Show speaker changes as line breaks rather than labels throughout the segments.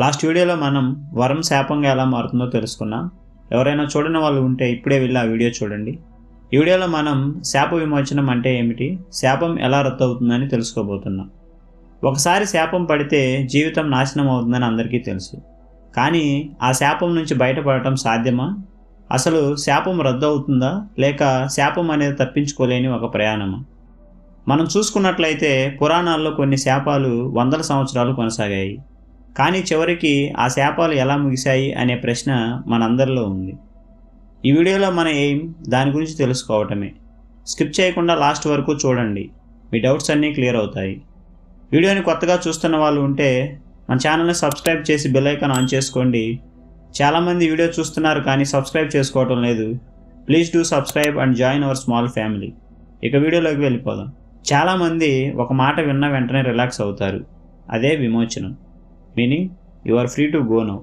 Last వీడియోలో మనం వరం శాపంగా ఎలా మారుతుందో తెలుసుకున్నాం. ఎవరైనా చూడని వాళ్ళు ఉంటే ఇప్పుడే వెళ్ళి ఆ వీడియో చూడండి. ఈ వీడియోలో మనం శాప విమోచనం అంటే ఏమిటి? శాపం ఎలా రద్దు అవుతుందని తెలుసుకోబోతున్నాం. ఒకసారి శాపం పడితే జీవితం నాశనం అవుతుందని అందరికీ తెలుసు. కానీ ఆ శాపం నుంచి బయటపడటం సాధ్యమా? అసలు శాపం రద్దు అవుతుందా లేక శాపం అనేది తప్పించుకోలేని ఒక ప్రయాణమా? మనం చూసుకున్నట్లయితే పురాణాల్లో కొన్ని శాపాలు వందల సంవత్సరాలు కొనసాగాయి. కానీ చివరికి ఆ శాపాలు ఎలా ముగిశాయి అనే ప్రశ్న మనందరిలో ఉంది. ఈ వీడియోలో మన ఎయిమ్ దాని గురించి తెలుసుకోవటమే. స్కిప్ చేయకుండా లాస్ట్ వరకు చూడండి. మీ డౌట్స్ అన్నీ క్లియర్ అవుతాయి. వీడియోని కొత్తగా చూస్తున్న వాళ్ళు ఉంటే మన ఛానల్ని సబ్స్క్రైబ్ చేసి బెల్ ఐకాన్ ఆన్ చేసుకోండి. చాలామంది వీడియో చూస్తున్నారు కానీ సబ్స్క్రైబ్ చేసుకోవటం లేదు. Please do subscribe and join our small family. ఇక వీడియోలోకి వెళ్ళిపోదాం. చాలామంది ఒక మాట విన్న వెంటనే రిలాక్స్ అవుతారు. అదే విమోచనం. Meaning you are free to go now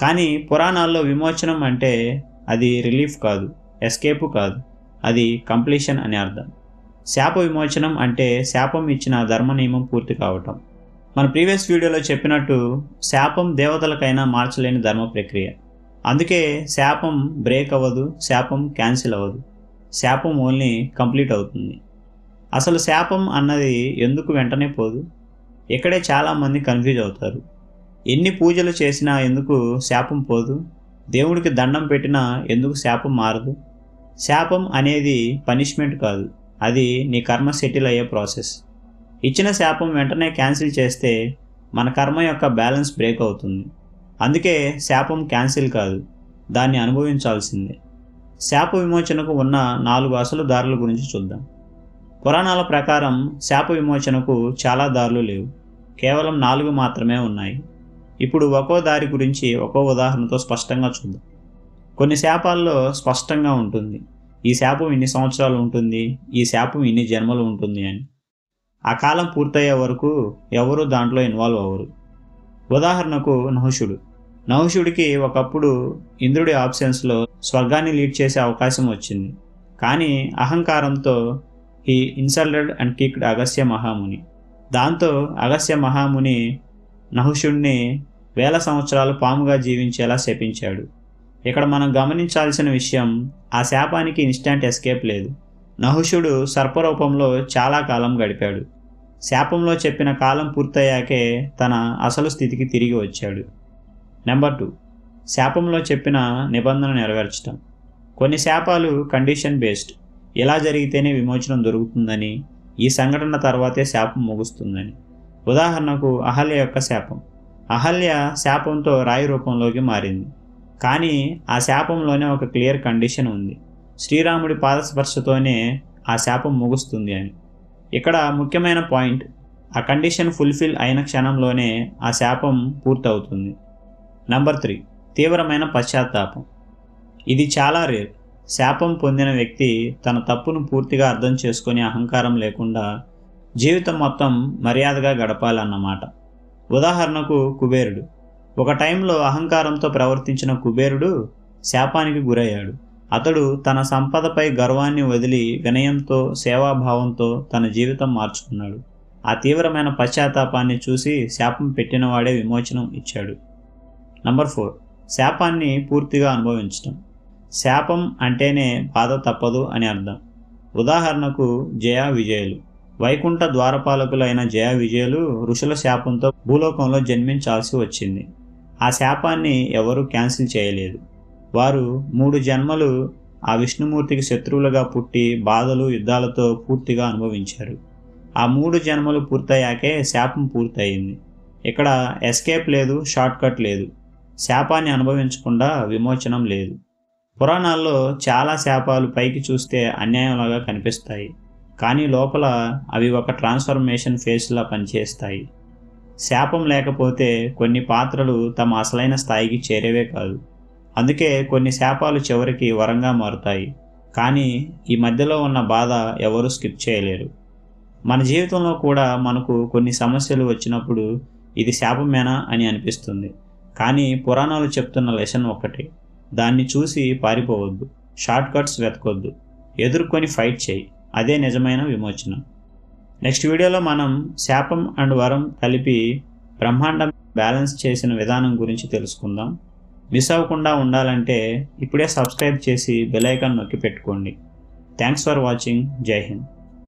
కానీ పురాణాల్లో విమోచనం అంటే అది రిలీఫ్ కాదు ఎస్కేపు కాదు. అది కంప్లీషన్ అని అర్థం. శాప విమోచనం అంటే శాపం ఇచ్చిన ధర్మ నియమం పూర్తి కావటం. మన ప్రీవియస్ వీడియోలో చెప్పినట్టు శాపం దేవతలకైనా మార్చలేని ధర్మ ప్రక్రియ. అందుకే శాపం బ్రేక్ అవ్వదు శాపం క్యాన్సిల్ అవ్వదు. శాపం ఓన్లీ కంప్లీట్ అవుతుంది. అసలు శాపం అన్నది ఎందుకు వెంటనే పోదు? ఇక్కడే చాలామంది కన్ఫ్యూజ్ అవుతారు. ఎన్ని పూజలు చేసినా ఎందుకు శాపం పోదు? దేవుడికి దండం పెట్టినా ఎందుకు శాపం మారదు? శాపం అనేది పనిష్మెంట్ కాదు. అది నీ కర్మ సెటిల్ అయ్యే ప్రాసెస్. ఇచ్చిన శాపం వెంటనే క్యాన్సిల్ చేస్తే మన కర్మ యొక్క బ్యాలెన్స్ బ్రేక్ అవుతుంది. అందుకే శాపం క్యాన్సిల్ కాదు. దాన్ని అనుభవించాల్సిందే. శాప విమోచనకు ఉన్న నాలుగు అసలు దారుల గురించి చూద్దాం. పురాణాల ప్రకారం శాప విమోచనకు చాలా దారులు లేవు. కేవలం నాలుగు మాత్రమే ఉన్నాయి. ఇప్పుడు ఒక్కో దారి గురించి ఒక్కో ఉదాహరణతో స్పష్టంగా చూద్దాం. కొన్ని శాపాల్లో స్పష్టంగా ఉంటుంది. ఈ శాపం ఇన్ని సంవత్సరాలు ఉంటుంది. ఈ శాపం ఇన్ని జన్మలు ఉంటుంది అని. ఆ కాలం పూర్తయ్యే వరకు ఎవరు దాంట్లో ఇన్వాల్వ్ అవ్వరు. ఉదాహరణకు నహుషుడు. నహుషుడికి ఒకప్పుడు ఇంద్రుడి ఆప్షన్స్లో స్వర్గాన్ని లీడ్ చేసే అవకాశం వచ్చింది. కానీ అహంకారంతో he insulted and kicked Agastya మహాముని. దాంతో అగస్య మహాముని నహుషుడిని వేల సంవత్సరాలు పాముగా జీవించేలా శపించాడు. ఇక్కడ మనం గమనించాల్సిన విషయం ఆ శాపానికి ఇన్స్టాంట్ ఎస్కేప్ లేదు. నహుషుడు సర్పరూపంలో చాలా కాలం గడిపాడు. శాపంలో చెప్పిన కాలం పూర్తయ్యాకే తన అసలు స్థితికి తిరిగి వచ్చాడు. నెంబర్ టూ శాపంలో చెప్పిన నిబంధన నెరవేర్చడం కొన్ని శాపాలు కండిషన్ బేస్డ్ ఇలా జరిగితేనే విమోచనం దొరుకుతుందని ఈ సంఘటన తర్వాతే శాపం ముగుస్తుందని. ఉదాహరణకు అహల్య యొక్క శాపం. అహల్య శాపంతో రాయి రూపంలోకి మారింది. కానీ ఆ శాపంలోనే ఒక క్లియర్ కండిషన్ ఉంది. శ్రీరాముడి పాదస్పర్శతోనే ఆ శాపం ముగుస్తుంది అని. ఇక్కడ ముఖ్యమైన పాయింట్ ఆ కండిషన్ ఫుల్ఫిల్ అయిన క్షణంలోనే ఆ శాపం పూర్తవుతుంది. నంబర్ త్రీ తీవ్రమైన పశ్చాత్తాపం. ఇది చాలా రేర్. శాపం పొందిన వ్యక్తి తన తప్పును పూర్తిగా అర్థం చేసుకునే అహంకారం లేకుండా జీవితం మొత్తం మర్యాదగా గడపాలన్నమాట. ఉదాహరణకు కుబేరుడు. ఒక టైంలో అహంకారంతో ప్రవర్తించిన కుబేరుడు శాపానికి గురయ్యాడు. అతడు తన సంపదపై గర్వాన్ని వదిలి వినయంతో సేవాభావంతో తన జీవితం మార్చుకున్నాడు. ఆ తీవ్రమైన పశ్చాత్తాపాన్ని చూసి శాపం పెట్టినవాడే విమోచనం ఇచ్చాడు. Number four. శాపాన్ని పూర్తిగా అనుభవించటం. శాపం అంటేనే బాధ తప్పదు అని అర్థం. ఉదాహరణకు జయ విజయులు. వైకుంఠ ద్వారపాలకులైన జయ విజయులు ఋషుల శాపంతో భూలోకంలో జన్మించాల్సి వచ్చింది. ఆ శాపాన్ని ఎవరూ క్యాన్సిల్ చేయలేదు. వారు మూడు జన్మలు ఆ విష్ణుమూర్తికి శత్రువులుగా పుట్టి బాధలు యుద్ధాలతో పూర్తిగా అనుభవించారు. ఆ మూడు జన్మలు పూర్తయ్యాకే శాపం పూర్తయింది. ఇక్కడ ఎస్కేప్ లేదు షార్ట్కట్ లేదు. శాపాన్ని అనుభవించకుండా విమోచనం లేదు. పురాణాల్లో చాలా శాపాలు పైకి చూస్తే అన్యాయంలాగా కనిపిస్తాయి. కానీ లోపల అవి ఒక ట్రాన్స్ఫర్మేషన్ ఫేస్లా పనిచేస్తాయి. శాపం లేకపోతే కొన్ని పాత్రలు తమ అసలైన స్థాయికి చేరేవే కాదు. అందుకే కొన్ని శాపాలు చివరికి వరంగా మారుతాయి. కానీ ఈ మధ్యలో ఉన్న బాధ ఎవరూ స్కిప్ చేయలేరు. మన జీవితంలో కూడా మనకు కొన్ని సమస్యలు వచ్చినప్పుడు ఇది శాపమేనా అని అనిపిస్తుంది. కానీ పురాణాలు చెప్తున్న లెసన్ ఒకటి దాన్ని చూసి పారిపోవద్దు. Short cuts వెతకొద్దు. ఎదుర్కొని ఫైట్ చేయి. అదే నిజమైన విమోచన. నెక్స్ట్ వీడియోలో మనం శాపం అండ్ వరం కలిపి బ్రహ్మాండం బ్యాలెన్స్ చేసిన విధానం గురించి తెలుసుకుందాం. మిస్ అవ్వకుండా ఉండాలంటే ఇప్పుడే సబ్స్క్రైబ్ చేసి బెల్ ఐకాన్ నొక్కి పెట్టుకోండి. Thanks for watching. జై హింద్.